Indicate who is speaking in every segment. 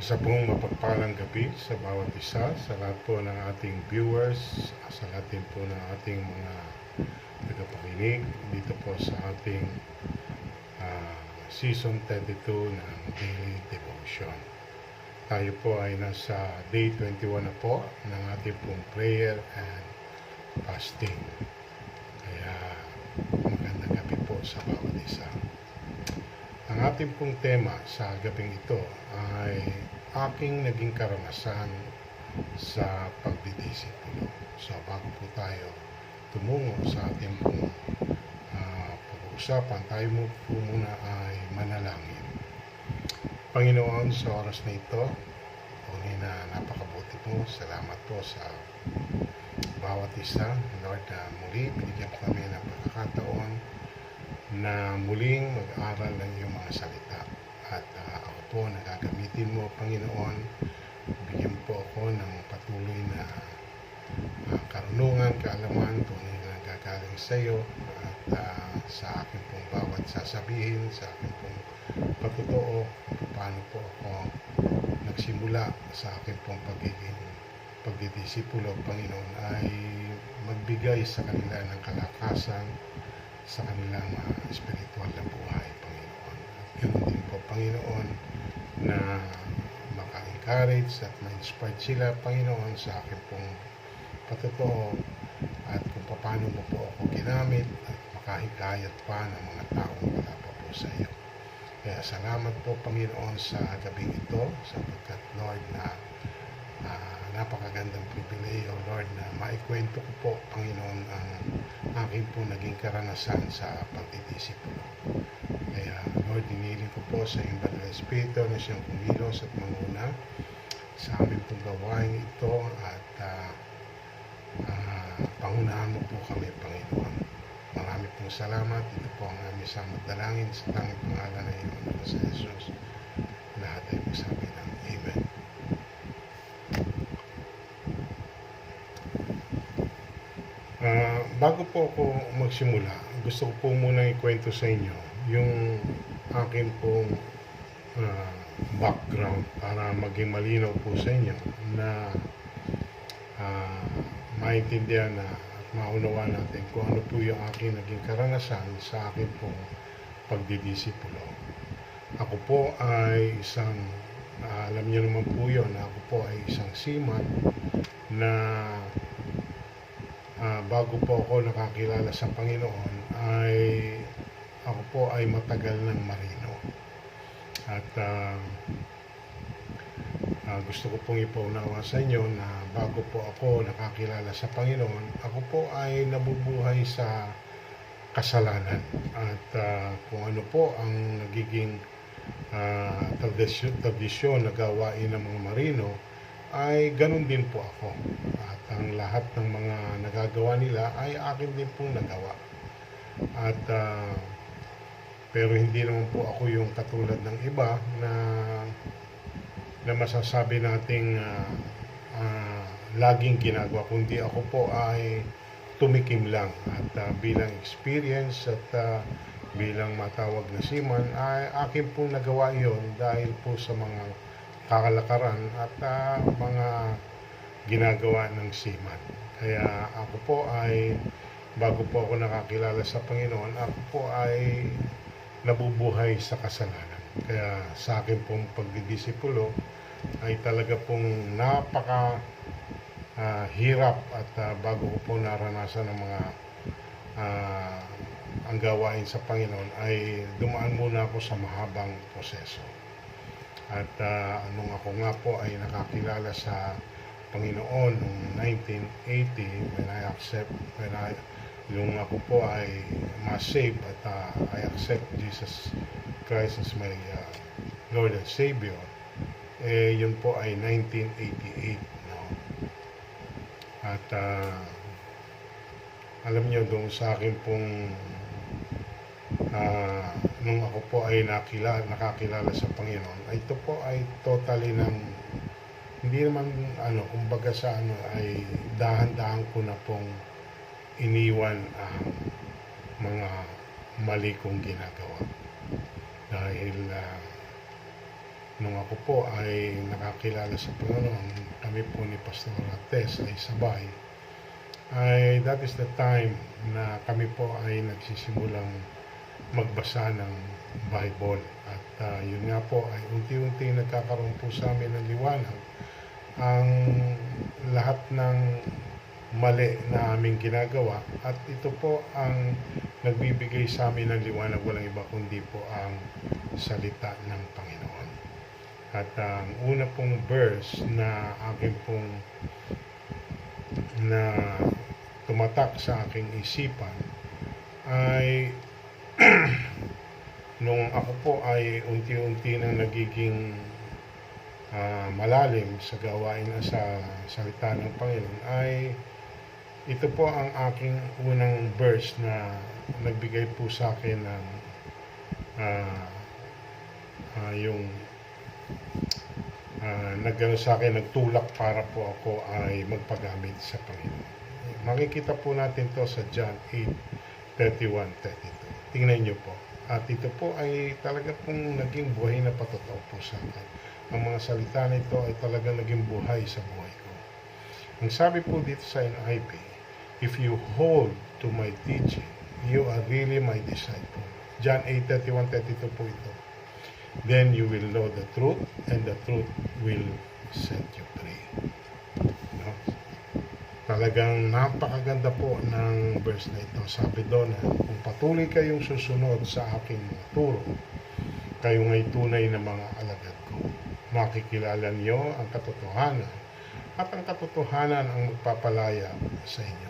Speaker 1: Isa pong mapagpalang gabi sa bawat isa, sa lahat po ng ating viewers, sa lahat din po ng ating mga tagapakinig dito po sa ating ah, season 32 ng Daily Devotion. Tayo po ay nasa day 21 na po ng ating pong prayer and fasting. Kaya magandang gabi po sa bawat isa. Ang ating pong tema sa gabing ito ay aking naging karanasan sa pagdidisipulo. So bago po tayo tumungo sa ating pong ah, pag-uusapan, tayo mo po muna ay manalangin. Panginoon, sa oras na ito, tunay na napakabuti po. Salamat po sa bawat isa. Lord, na muli binigyan kami ng pagkakataon na muling mag-aral ng iyong mga salita. At ah, po, nagagamitin mo, Panginoon, bigyan po ako ng patuloy na ah, karunungan, kaalaman, tunay na nagagaling sa iyo at ah, sa akin pong bawat sasabihin, sa akin pong kung paano po ako nagsimula sa akin pong pagiging pagdidisipulo, Panginoon, ay magbigay sa kanila ng kalakasan, sa kanilang uh, spiritual na buhay, Panginoon. At ganoon din po, Panginoon, na maka-encourage at ma-inspired sila, Panginoon, sa akin pong patutuo at kung paano mo po ako ginamit at makahikayat pa ng mga taong wala pa po sa iyo. Kaya salamat po, Panginoon, sa gabing ito, sapagkat, Lord, na ah, napakagandang pribileyo, Lord, na maikwento ko po, Panginoon, ang aking po naging karanasan sa pagdidisipulo. Kaya, Lord, diniling ko po sa iyong banal na Espiritu na siyang kumilos at manguna sa aming pong gawain ito at ah, ah, pangunahan mo po kami, Panginoon. Marami pong salamat. Ito po ang aming samot dalangin sa tanging pangalan ng iyong anak na sa Jesus. Lahat ay magsabi ng Amen. Ah, bago po ako magsimula, gusto ko po muna ikwento sa inyo yung akin pong ah, background para maging malinaw po sa inyo na ah, maintindihan na at maunawa natin kung ano po yung aking naging karanasan sa akin pong pagdidisipulo. Ako po ay isang, ah, alam niyo naman po yun, ako po ay isang seaman na ah, bago po ako nakakilala sa Panginoon ay ako po ay matagal ng marino. At ah, ah, gusto ko pong ipaunawa sa inyo na bago po ako nakakilala sa Panginoon, ako po ay nabubuhay sa kasalanan. At ah, kung ano po ang nagiging ah, tradisyon, tradisyon na gawain ng mga marino, ay ganun din po ako. At ang lahat ng mga nagagawa nila ay akin din pong nagawa. At ah, pero hindi naman po ako yung katulad ng iba na na masasabi nating ah, ah, laging ginagawa kundi ako po ay tumikim lang at ah, bilang experience at ah, bilang matawag na seaman ay akin pong nagawa yon dahil po sa mga kakalakaran at ah, mga ginagawa ng seaman. Kaya ako po ay bago po ako nakakilala sa Panginoon, ako po ay nabubuhay sa kasalanan. Kaya sa akin pong pagdidisipulo ay talaga pong napaka ah, hirap at ah, bago ko po naranasan ng mga ah, ang gawain sa Panginoon ay dumaan muna ako sa mahabang proseso. At ah, nung ako nga po ay nakakilala sa Panginoon noong 1980 when I accept when I yung ako po ay ma-save at ah, I accept Jesus Christ as my ah, Lord and Savior eh yun po ay 1988 no? at ah, alam niyo doon sa akin pong ah, nung ako po ay nakilala, nakakilala sa Panginoon ito po ay totally ng hindi naman ano kumbaga sa ano ay dahan-dahan ko na pong iniwan ang mga mali kong ginagawa dahil ah, nung ako po ay nakakilala sa Panginoon, kami po ni Pastor Tess ay sabay, ay that is the time na kami po ay nagsisimulang magbasa ng Bible. At ah, yun nga po ay unti-unti nagkakaroon po sa amin ng liwanag ang lahat ng mali na aming ginagawa at ito po ang nagbibigay sa amin ng liwanag walang iba kundi po ang salita ng Panginoon. At ang una pong verse na akin pong na tumatak sa aking isipan ay nung ako po ay unti-unti na nagiging ah, malalim sa gawain sa salita ng Panginoon ay ito po ang aking unang verse na nagbigay po sa akin ng ah, ah, yung uh, nagano sa akin, nagtulak para po ako ay magpagamit sa Panginoon. Makikita po natin to sa John 8, 31, 32. Tingnan nyo po. At ito po ay talaga pong naging buhay na patotoo po sa akin. Ang mga salita nito ay talagang naging buhay sa buhay ko. Ang sabi po dito sa NIV, If you hold to my teaching, you are really my disciple. John 8, 31, 32 po ito. Then you will know the truth, and the truth will set you free. No? Talagang napakaganda po ng verse na ito. Sabi doon, kung patuloy kayong susunod sa aking turo, kayo nga'y tunay na mga alagad ko. Makikilala niyo ang katotohanan at ang katotohanan ang magpapalaya sa inyo.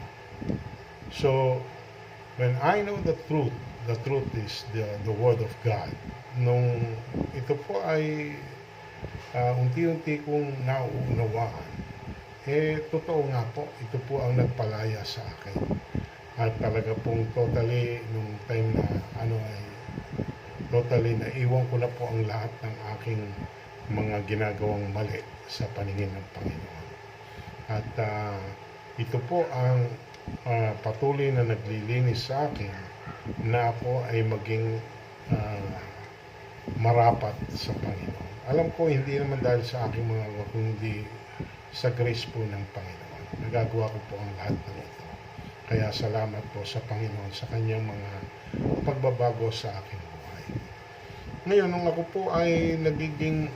Speaker 1: So, when I know the truth, the truth is the, the Word of God. Nung ito po ay ah, unti-unti kong nauunawaan, eh, totoo nga po, ito po ang nagpalaya sa akin. At talaga pong totally, nung time na ano ay, totally naiwan ko na po ang lahat ng aking mga ginagawang mali sa paningin ng Panginoon. At ah, ito po ang ah, patuloy na naglilinis sa akin na ako ay maging ah, marapat sa Panginoon. Alam ko hindi naman dahil sa aking mga gawa, kundi sa grace po ng Panginoon. Nagagawa ko po ang lahat ng ito. Kaya salamat po sa Panginoon sa kanyang mga pagbabago sa aking buhay. Ngayon, nung ako po ay nagiging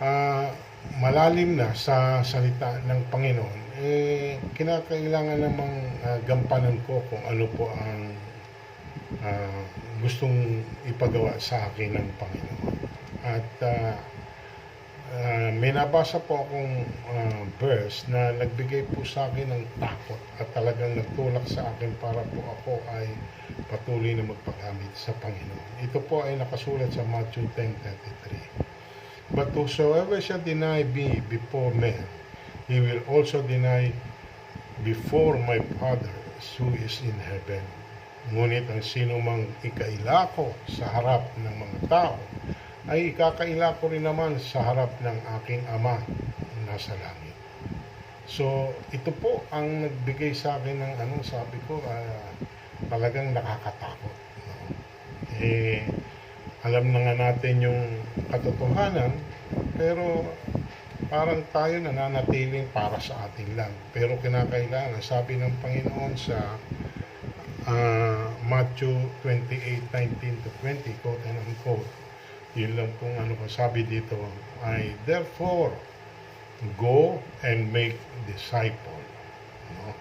Speaker 1: ah, malalim na sa salita ng Panginoon, eh, kinakailangan namang ah, gampanan ko kung ano po ang ah, gustong ipagawa sa akin ng Panginoon. At ah, ah, may nabasa po akong ah, verse na nagbigay po sa akin ng takot at talagang nagtulak sa akin para po ako ay patuloy na magpagamit sa Panginoon. Ito po ay nakasulat sa Matthew 10.33. But whosoever shall deny me before men, he will also deny before my Father who is in heaven. Ngunit ang sino mang ikaila sa harap ng mga tao, ay ikakaila ko rin naman sa harap ng aking Ama na nasa langit. So, ito po ang nagbigay sa akin ng ano, sabi ko, ah, talagang nakakatakot. No? Eh, alam na nga natin yung katotohanan, pero parang tayo nananatiling para sa atin lang. Pero kinakailangan, sabi ng Panginoon sa ah, Matthew 28, 19 to 20, quote and unquote, yun lang pong ano ko sabi dito, ay therefore, go and make disciple. No?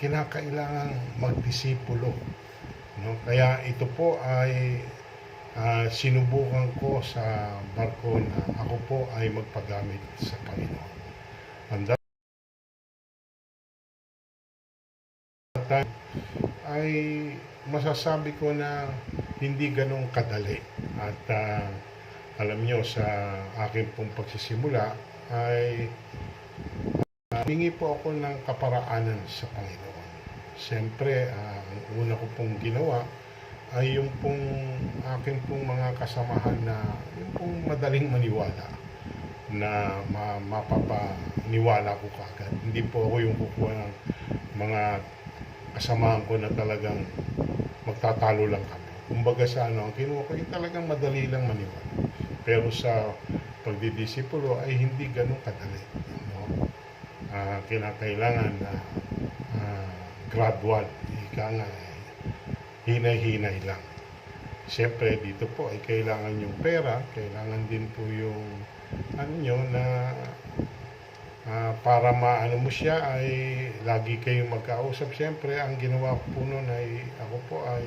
Speaker 1: Kinakailangan magdisipulo. No? Kaya ito po ay ah, sinubukan ko sa barko na ako po ay magpagamit sa Panginoon. And that time ay masasabi ko na hindi ganong kadali. At ah, alam nyo, sa akin pong pagsisimula ay hingi po ako ng kaparaanan sa Panginoon. Siyempre, ah, ang una ko pong ginawa ay yung pong akin pong mga kasamahan na yung pong madaling maniwala na ma mapapaniwala ko kagad. Hindi po ako yung kukuha ng mga kasamahan ko na talagang magtatalo lang kami. kumbaga sa ano, ang kinuha ko yung talagang madali lang maniwala. Pero sa pagdidisipulo ay hindi ganun kadali. No? Ah, kinakailangan na ah, gradual, ika nga, hinay-hinay lang. Siyempre, dito po ay kailangan yung pera, kailangan din po yung ano nyo na ah, para maano mo siya ay lagi kayong magkausap. Siyempre, ang ginawa ko po noon ay ako po ay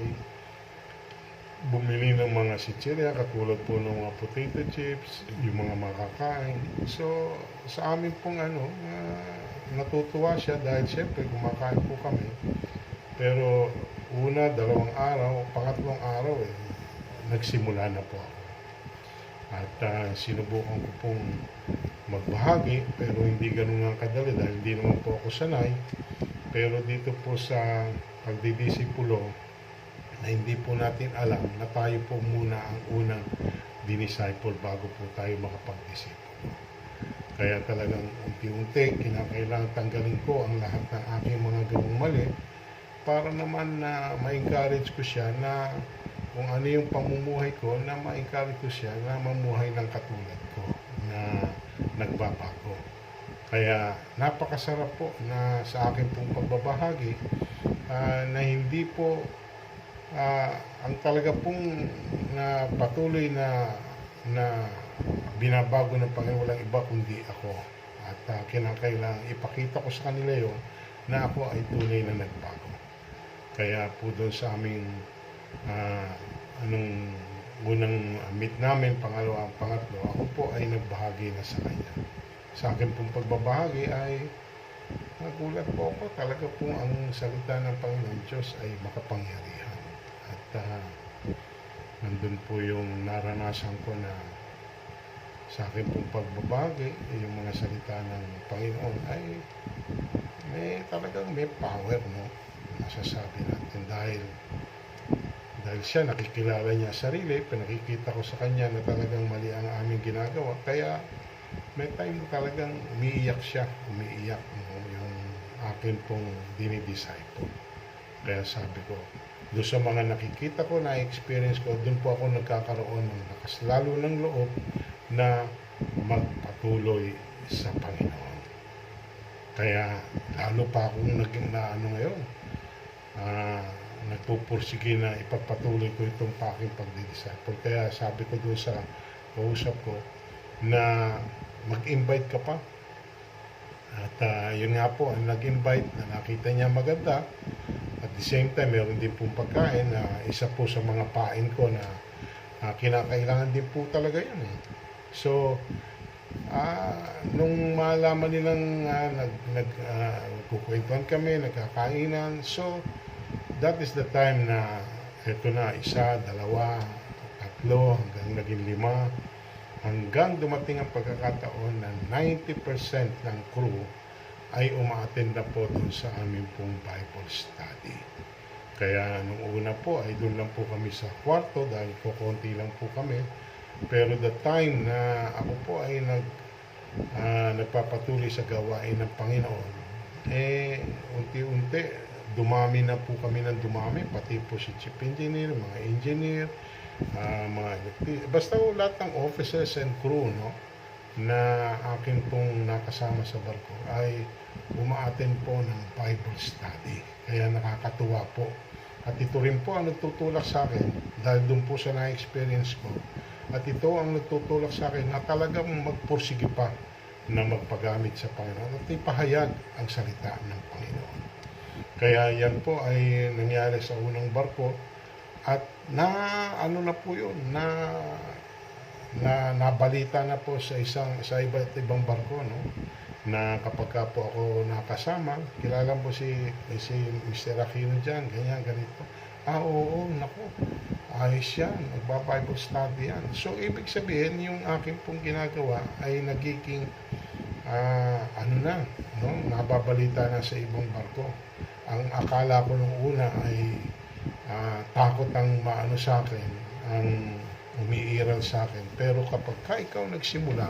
Speaker 1: bumili ng mga sitsirya katulad po ng mga potato chips, yung mga makakain. So, sa amin pong ano, ah, natutuwa siya dahil siyempre kumakain po kami. Pero una, dalawang araw, pangatlong araw eh, nagsimula na po ako. At ah, sinubukan ko pong magbahagi pero hindi ganun nga kadali dahil hindi naman po ako sanay. Pero dito po sa pagdidisipulo na hindi po natin alam na tayo po muna ang unang dinisciple bago po tayo makapag-disipulo. Kaya talagang unti-unti, kinakailangan tanggalin ko ang lahat ng aking mga gawang mali para naman na ma-encourage ko siya na kung ano yung pamumuhay ko, na ma-encourage ko siya na mamuhay ng katulad ko na nagbabago. Kaya napakasarap po na sa akin pong pagbabahagi ah, na hindi po ah, ang talaga pong na patuloy na na binabago ng Panginoon walang iba kundi ako. At ah, kinakailangan ipakita ko sa kanila yon na ako ay tunay na nagbago. Kaya po doon sa aming ah, anong unang meet namin, pangalawa, pangatlo, ako po ay nagbahagi na sa kanya. Sa akin pong pagbabahagi ay nagulat po ako talaga po ang salita ng Panginoon Diyos ay makapangyarihan. At ah, nandun po yung naranasan ko na sa akin pong pagbabahagi, yung mga salita ng Panginoon ay may talagang may power, no? Masasabi natin dahil dahil siya nakikilala niya sarili, pinakikita ko sa kanya na talagang mali ang aming ginagawa. Kaya may time na talagang umiiyak siya, umiiyak no? yung akin pong dinidisciple. Kaya sabi ko, doon sa mga nakikita ko, na-experience ko, doon po ako nagkakaroon ng lakas, lalo ng loob na magpatuloy sa Panginoon. Kaya lalo pa akong naging na ano ngayon, ah, nagpupursige na ipagpatuloy ko itong aking pagdidisciple. Kaya sabi ko doon sa kausap ko na mag-invite ka pa. At ah, yun nga po, ang nag-invite na nakita niya maganda. At the same time, meron din pong pagkain na isa po sa mga pain ko na ah, kinakailangan din po talaga yun eh. So, ah, nung malaman nilang ah, nag, nag, ah, kukwentuhan kami, nagkakainan, so, that is the time na eto na, isa, dalawa, tatlo, hanggang naging lima, hanggang dumating ang pagkakataon na 90% ng crew ay umaattend na po dun sa aming pong Bible study. Kaya nung una po ay doon lang po kami sa kwarto dahil po konti lang po kami. Pero the time na ako po ay nag, ah, nagpapatuloy sa gawain ng Panginoon, eh unti-unti dumami na po kami ng dumami, pati po si chief engineer, mga engineer, ah, mga basta po lahat ng officers and crew no, na akin pong nakasama sa barko ay umaaten po ng Bible study. Kaya nakakatuwa po. At ito rin po ang nagtutulak sa akin dahil doon po sa na-experience ko. At ito ang nagtutulak sa akin na talagang magpursige pa na magpagamit sa Panginoon at ipahayag ang salita ng Panginoon. Kaya yan po ay nangyari sa unang barko at na ano na po yun na na nabalita na po sa isang sa iba't ibang barko no na kapag ka po ako nakasama kilala mo si si Mr. Aquino diyan ganyan ganito ah oo nako ayos yan. magba-Bible study yan. So ibig sabihin yung akin pong ginagawa ay nagiging ah, ano na no? Nababalita na sa ibang barko. Ang akala ko nung una ay ah, takot ang maano sa akin ang umiiral sa akin. Pero kapag ka ikaw nagsimula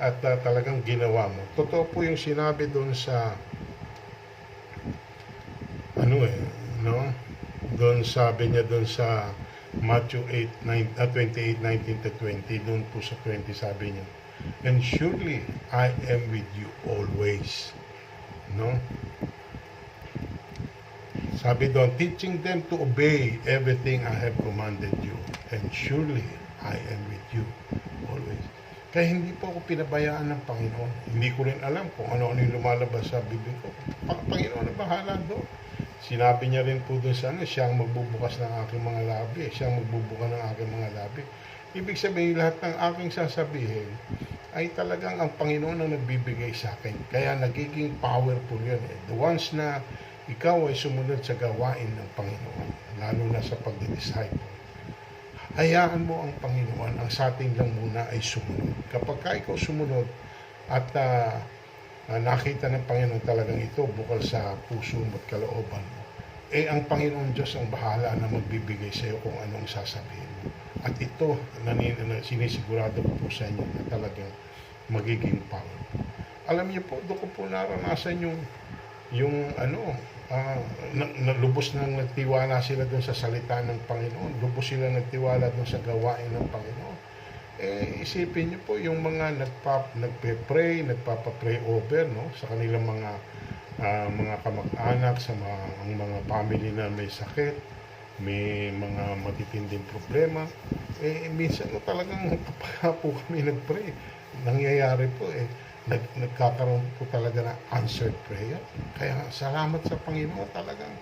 Speaker 1: at ah, talagang ginawa mo totoo po yung sinabi doon sa ano eh no doon sabi niya doon sa Matthew 8, 9, ah, 28, 19 to 20, doon po sa 20 sabi niya, And surely I am with you always. No? Sabi doon, teaching them to obey everything I have commanded you. And surely I am with you always. Kaya hindi po ako pinabayaan ng Panginoon. Hindi ko rin alam kung ano-ano yung lumalabas sa bibig ko. Pa- Panginoon na bahala doon. Sinabi niya rin po doon sa ano, siya ang magbubukas ng aking mga labi. Siya ang magbubuka ng aking mga labi. Ibig sabihin, lahat ng aking sasabihin ay talagang ang Panginoon ang nagbibigay sa akin. Kaya nagiging powerful yun. Eh. The ones na ikaw ay sumunod sa gawain ng Panginoon, lalo na sa pagdi-disciple. Hayaan mo ang Panginoon, ang sa atin lang muna ay sumunod. Kapag ka ikaw sumunod at ah, ah, nakita ng Panginoon talagang ito bukal sa puso mo at kalooban mo, eh ang Panginoon Diyos ang bahala na magbibigay sa iyo kung anong sasabihin mo. At ito, nanin, na, sinisigurado ko po sa inyo na talagang magiging powerful. Alam niyo po, doon ko po naranasan yung yung ano, ah, na, na, lubos nang nagtiwala sila doon sa salita ng Panginoon. Lubos sila nagtiwala doon sa gawain ng Panginoon. Eh, isipin niyo po yung mga nagpa, nagpe-pray, nagpapa-pray over no, sa kanilang mga ah, mga kamag-anak, sa mga, ang mga family na may sakit, may mga matitinding problema. Eh, minsan no, talagang kapag po kami nag-pray, nangyayari po eh, nag, nagkakaroon po talaga ng answered prayer. Kaya salamat sa Panginoon talagang,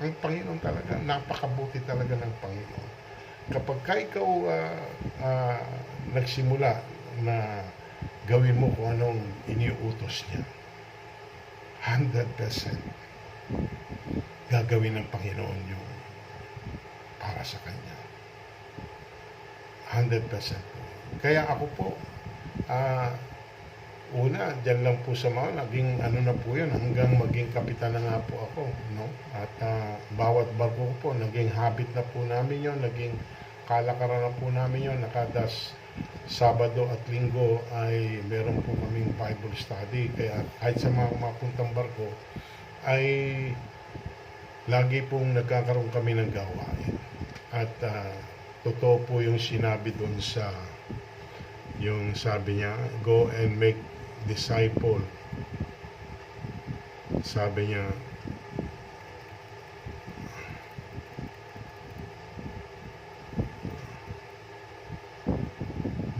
Speaker 1: ang Panginoon talaga, napakabuti talaga ng Panginoon. Kapag ka ikaw ah, ah, nagsimula na gawin mo kung anong iniuutos niya, 100% gagawin ng Panginoon yung para sa Kanya. 100% po. Kaya ako po, ah, una, dyan lang po sa mga, naging ano na po yun, hanggang maging kapitan na nga po ako, no? At ah, bawat barko ko po, naging habit na po namin yon naging kalakaran na po namin yon nakadas Sabado at Linggo ay meron po kaming Bible study. Kaya kahit sa mga mapuntang barko, ay lagi pong nagkakaroon kami ng gawain. At ah, totoo po yung sinabi doon sa yung sabi niya, go and make disciple. Sabi niya,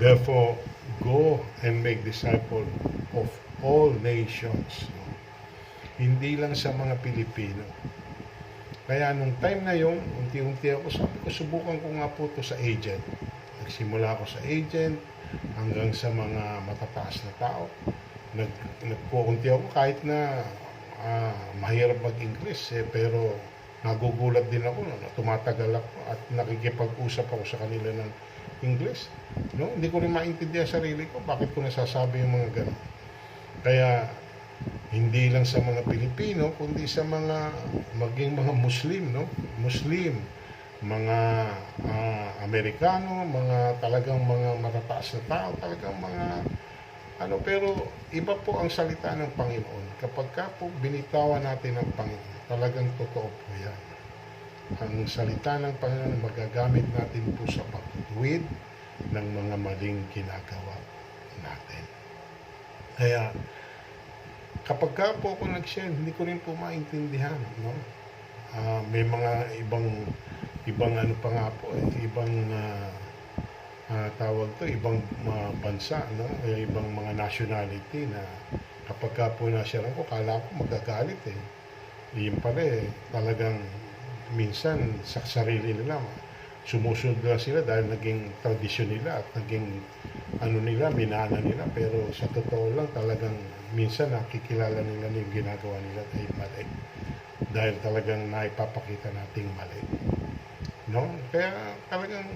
Speaker 1: Therefore, go and make disciple of all nations. No? Hindi lang sa mga Pilipino. Kaya nung time na yon, unti-unti ako, sabi ko, subukan ko nga po to sa agent. Nagsimula ako sa agent hanggang sa mga matataas na tao. Nag, nagkukunti ako kahit na ah, mahirap mag-English eh, pero nagugulat din ako no, tumatagal ako at nakikipag-usap ako sa kanila ng English. No? Hindi ko rin maintindihan sarili ko bakit ko nasasabi yung mga ganun. Kaya hindi lang sa mga Pilipino kundi sa mga maging mga Muslim, no? Muslim, mga ah, Amerikano, mga talagang mga matataas na tao, talagang mga ano pero iba po ang salita ng Panginoon. Kapag ka po binitawan natin ng Panginoon, talagang totoo po yan. Ang salita ng Panginoon magagamit natin po sa pagtutuwid ng mga maling ginagawa natin. Kaya kapag ka po ako nag-share, hindi ko rin po maintindihan, no? Ah, may mga ibang ibang ano pa nga po, eh, ibang ah, ah, tawag to, ibang mga bansa, no? Eh, ibang mga nationality na kapag ka po na-share ko, kala ko magagalit eh. Yun pala eh, talagang minsan sa sarili nila, sumusunod na sila dahil naging tradisyon nila at naging ano nila, minana nila. Pero sa totoo lang, talagang minsan nakikilala nila na yung ginagawa nila ay mali. Dahil talagang naipapakita nating mali. No? Kaya talagang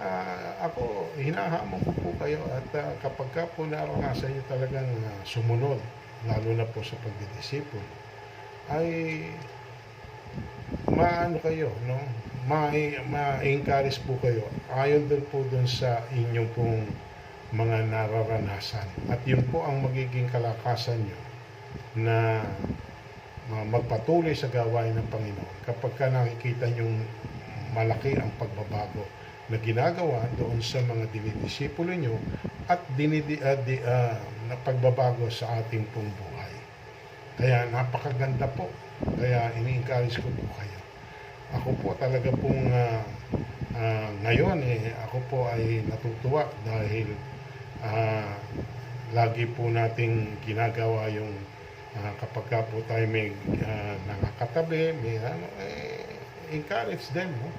Speaker 1: ah, ako, hinahamon ko po kayo at ah, kapag ka po naranasan nyo talagang ah, sumunod, lalo na po sa pagdidisipon, ay maano kayo, no? Ma- ma-encourage po kayo. Ayon din po dun sa inyong pong mga nararanasan. At yun po ang magiging kalakasan nyo na ma- magpatuloy sa gawain ng Panginoon. Kapag ka nakikita yung malaki ang pagbabago na ginagawa doon sa mga dinidisipulo nyo at dinidi, ah, di, ah, na pagbabago sa ating pong buhay. Kaya napakaganda po. Kaya ini-encourage ko po kayo. Ako po talaga pong ah, ah, ngayon eh, ako po ay natutuwa dahil ah, lagi po nating ginagawa yung ah, kapag ka po tayo may ah, nakakatabi, may ano, eh, encourage them, no?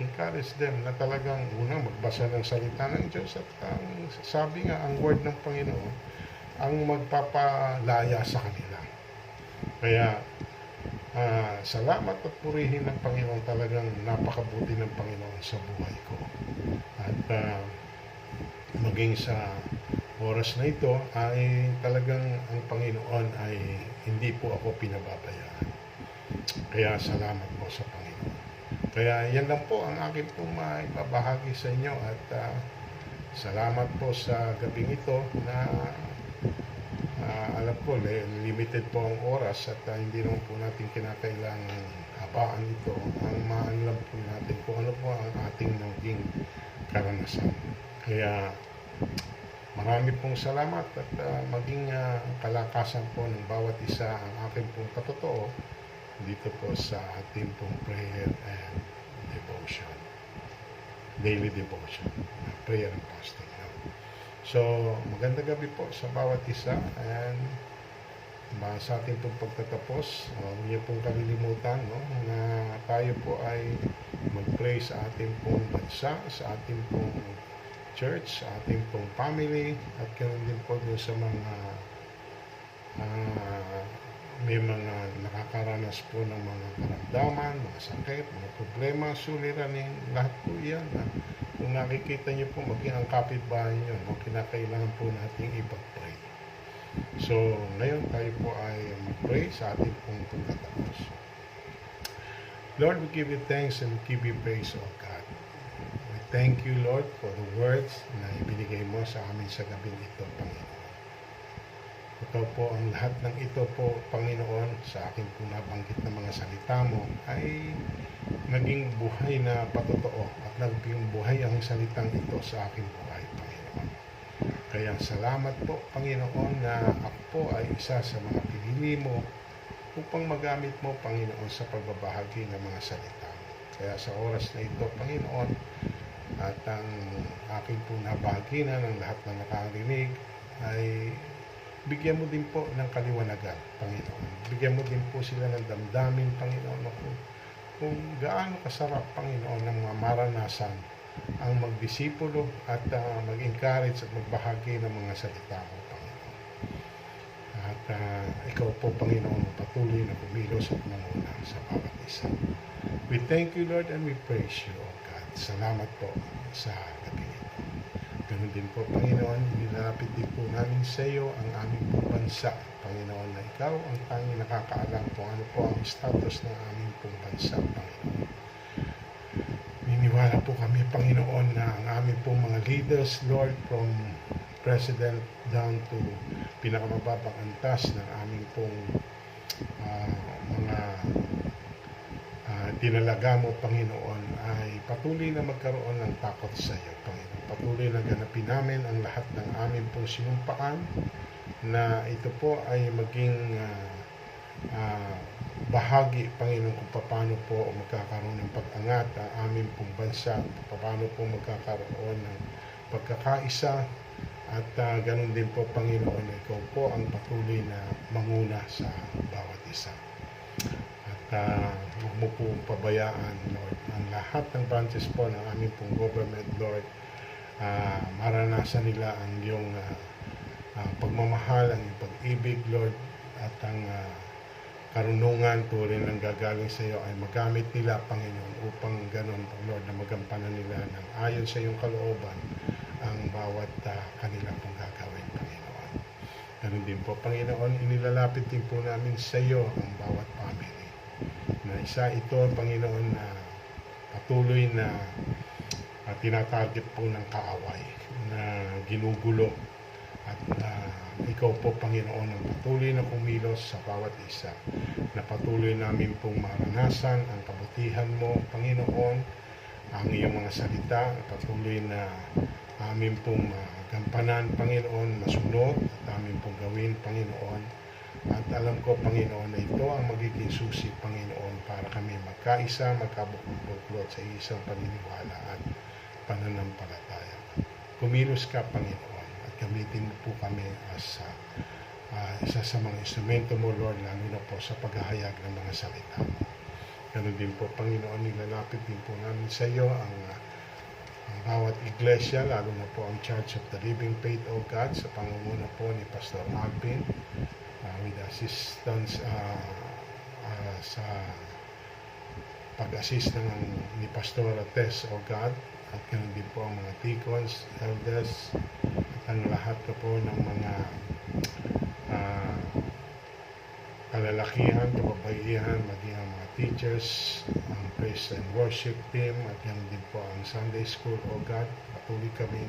Speaker 1: Encourage them na talagang unang magbasa ng salita ng Diyos at ang sabi nga, ang word ng Panginoon ang magpapalaya sa kanila. Kaya ah, salamat at purihin ng Panginoon talagang napakabuti ng Panginoon sa buhay ko. At ah, maging sa oras na ito ay talagang ang Panginoon ay hindi po ako pinababayaan. Kaya salamat po sa Panginoon. Kaya yan lang po ang akin po maibabahagi sa inyo at ah, salamat po sa gabing ito na ah, alam ko li- limited po ang oras at ah, hindi naman po natin kinakailangan habaan ito. Ang maalam po natin kung ano po ang ating naging karanasan. Kaya Marami pong salamat at ah, maging ah, kalakasan po ng bawat isa ang aking pong katotoo dito po sa ating pong prayer and devotion. Daily devotion. uh, Prayer and fasting. So, magandang gabi po sa bawat isa and sa ating pong pagtatapos, uh, huwag niyo pong kalilimutan no, na tayo po ay mag-pray sa ating pong bansa, sa ating pong church, sa ating pong family, at ganoon din po doon sa mga ah, may mga nakakaranas po ng mga karamdaman, mga sakit, mga problema, suliranin, lahat po yan. ah. kung nakikita niyo po, maging ang kapitbahay niyo, no, kinakailangan po nating ipag-pray. So, ngayon tayo po ay mag-pray sa ating pong pagtatapos. Lord, we give you thanks and give you praise, O God. We thank you, Lord, for the words na ibinigay mo sa amin sa gabing ito, Panginoon. Ito po ang lahat ng ito po, Panginoon, sa akin po nabanggit na mga salita mo ay naging buhay na patotoo at naging buhay ang salitang ito sa aking buhay, Panginoon. Kaya salamat po, Panginoon, na ako po ay isa sa mga pinili mo upang magamit mo, Panginoon, sa pagbabahagi ng mga salita. Kaya sa oras na ito, Panginoon, at ang aking po nabahagi na ng lahat na nakarinig ay bigyan mo din po ng kaliwanagan, Panginoon. Bigyan mo din po sila ng damdamin, Panginoon, na kung, gaano kasarap, Panginoon, ng mga maranasan ang magdisipulo at ah, mag-encourage at magbahagi ng mga salita mo, Panginoon. At ah, ikaw po, Panginoon, patuloy na kumilos at manguna sa bawat isa. We thank you, Lord, and we praise you, O God. Salamat po sa gabi. Ganun din po, Panginoon, nilalapit din po namin sa iyo ang aming bansa. Panginoon, na ikaw ang tanging nakakaalam kung ano po ang status ng aming pong bansa, Panginoon. Niniwala po kami, Panginoon, na ang aming pong mga leaders, Lord, from President down to pinakamababang antas ng aming pong ah, mga ah, tinalaga mo, Panginoon, ay patuloy na magkaroon ng takot sa iyo, Panginoon. Patuloy na ganapin namin ang lahat ng aming pong sinumpaan na ito po ay maging ah, ah, bahagi, Panginoon, kung paano po magkakaroon ng pag-angat ang aming pong bansa, paano po magkakaroon ng pagkakaisa at ah, ganun din po, Panginoon, ikaw po ang patuloy na manguna sa bawat isa. Uh, huwag mo po pabayaan, Lord, ang lahat ng branches po ng aming pong government, Lord, ah, maranasan nila ang iyong ah, ah, pagmamahal, ang iyong pag-ibig, Lord, at ang ah, karunungan tuloy ng gagaling sa iyo ay magamit nila, Panginoon, upang ganun, Lord, na magampanan nila ng ayon sa iyong kalooban ang bawat ah, kanila pong gagawin, Panginoon. Ganun din po, Panginoon, inilalapit din po namin sa iyo ang bawat family. Na isa ito, Panginoon, na patuloy na uh, tinatarget po ng kaaway, na ginugulo At ah, ikaw po, Panginoon, ang patuloy na kumilos sa bawat isa. Na patuloy namin pong maranasan ang kabutihan mo, Panginoon, ang iyong mga salita, patuloy na amin pong magampanan, Panginoon, masunod at amin pong gawin, Panginoon. At alam ko, Panginoon, na ito ang magiging susi, Panginoon, para kami magkaisa, magkabuklod sa isang paniniwala at pananampalataya. Kumilos ka, Panginoon, at gamitin mo po kami as ah, ah, isa sa mga instrumento mo, Lord, lalo na po sa paghahayag ng mga salita mo. Ganun din po, Panginoon, nilalapit din po namin sa iyo ang, ah, ang bawat iglesia, lalo na po ang Church of the Living Faith, O God, sa pangunguna po ni Pastor Alvin, assistance ah, ah, sa pag-assist ng ni Pastor Tess, O God, at ganun din po ang mga deacons, elders, at ang lahat na po ng mga ah, kalalakihan, kababaihan, maging ang mga teachers, ang praise and worship team, at yan din po ang Sunday School, O God, patuloy kami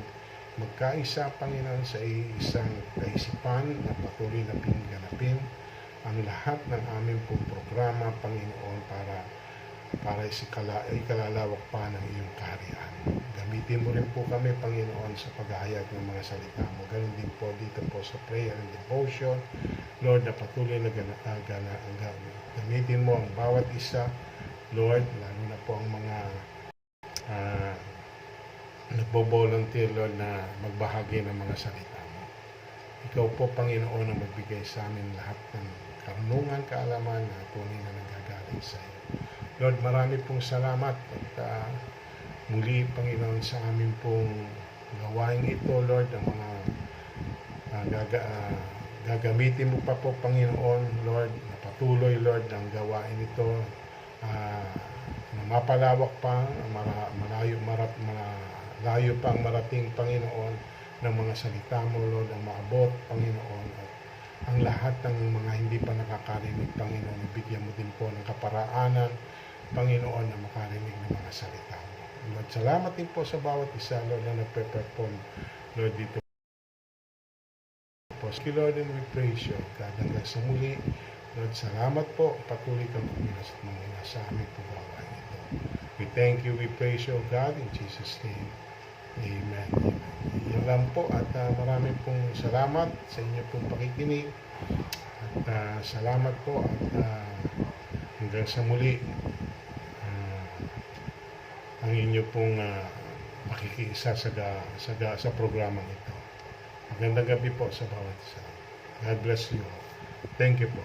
Speaker 1: magkaisa, Panginoon, sa isang kaisipan na patuloy na pingganapin ang lahat ng aming pong programa, Panginoon, para para isikala, ikalalawak pa ng iyong kaharian. Gamitin mo rin po kami, Panginoon, sa paghahayag ng mga salita mo. Ganun din po dito po sa prayer and devotion. Lord, na patuloy na gana, ah, gana, gana, gamitin mo ang bawat isa. Lord, lalo na po ang mga ah, nagbo-volunteer, Lord, na magbahagi ng mga salita mo. Ikaw po, Panginoon, ang magbigay sa amin lahat ng karunungan, kaalaman na tunay na nanggagaling sa iyo. Lord, marami pong salamat at ah, muli, Panginoon, sa amin pong gawain ito, Lord, ang mga ah, gaga, ah, gagamitin mo pa po, Panginoon, Lord, na patuloy, Lord, ang gawain ito ah, na mapalawak pa, mara, malayo, marat, malayo pang marating, Panginoon, ng mga salita mo, Lord, ang maabot, Panginoon, at ang lahat ng mga hindi pa nakakarinig, Panginoon, ibigyan mo din po ng kaparaanan, Panginoon, na makarinig ng mga salita mo. Lord, salamat din po sa bawat isa, Lord, na nagpe-perform, Lord, dito po. Thank Lord, and we praise you. God, hanggang sa muli, Lord, salamat po. Patuloy kang kumilas at manguna sa aming paggawain ito. We thank you, we praise you, God, in Jesus' name. Amen. Yan lang po at ah, marami pong salamat sa inyo pong pakikinig. At ah, salamat po at ah, hanggang sa muli ah, ang inyo pong uh, makikiisa sa, ga, sa, ga, sa programang ito. Magandang gabi po sa bawat isa. God bless you. Thank you po.